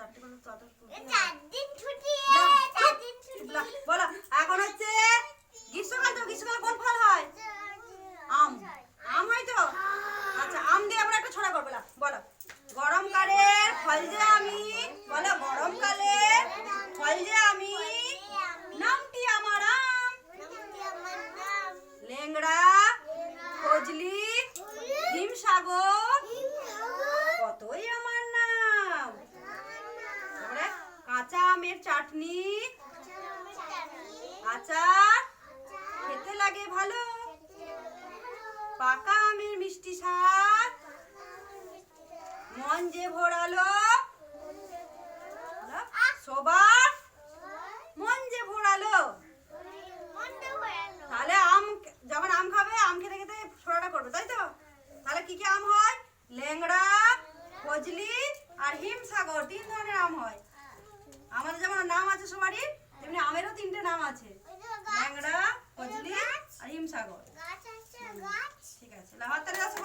চারটে করে চাদর চার দিন ছুটি চার দিন ছুটি। বলো এখন হচ্ছে গ্রীষ্মকাল তো গ্রীষ্মকাল কোন ফল হয়? আম। আম হয় তো? আচ্ছা আম দিয়ে আমরা একটা ছড়া করব বলো। গরমকালের ফল যে আমি বলো গরমকালের ফল যে আমি নামটি আমার আম। লেংড়া ফজলি হিমসাগর আমের চাটনি। আচার। খেতে লাগে ভালো। পাকা আমের মিষ্টি স্বাদ। মন যে ভোরালো। সবার মন যে ভোরালো। তাহলে আম যখন আম খাবে, আম খেতে খেতে ছোড়াটা করবে, তাই তো? তাহলে কি কি আম হয়? লেংড়া ফজলি আর হিমসাগর, তিন ধরনের আম হয়। হিমসাগর ঠিক আছে। লাহার সবাই